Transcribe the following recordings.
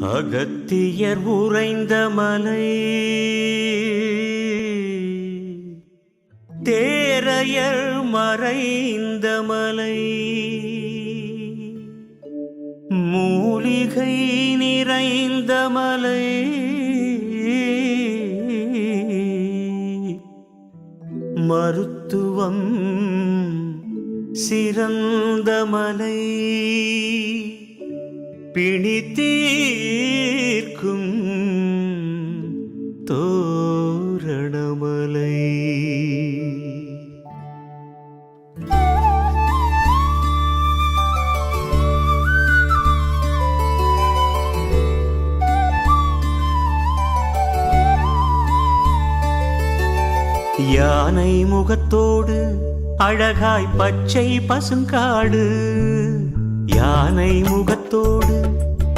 அகத்தியர் உறைந்த மலை. தேரையர் மறைந்த மலை. மூலிகை நிறைந்த மலை. மருத்துவம் சிறந்த மலை. பிணி தீர்க்கும் தோரணமலை. யானை முகத்தோடு அழகாய் பச்சை பசுங்காடு. யானை முகத்தோடு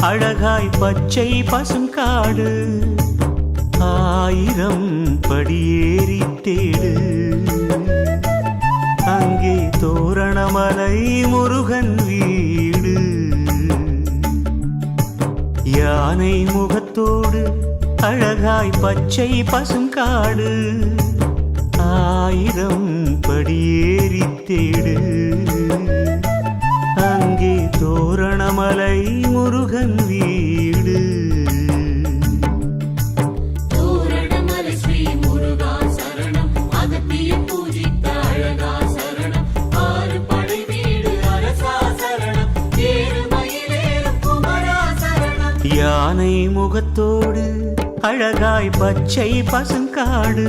அழகாய் பச்சை பசும் காடு ஆயிரம் படியேறி தேடு. அங்கே தோரணமலை முருகன் வீடு. யானை முகத்தோடு அழகாய் பச்சை பசும் காடு ஆயிரம் படியேறி தேடு. மயிலேறும் குமரா சரணம். யானை முகத்தோடு அழகாய் பச்சை பசுங்காடு.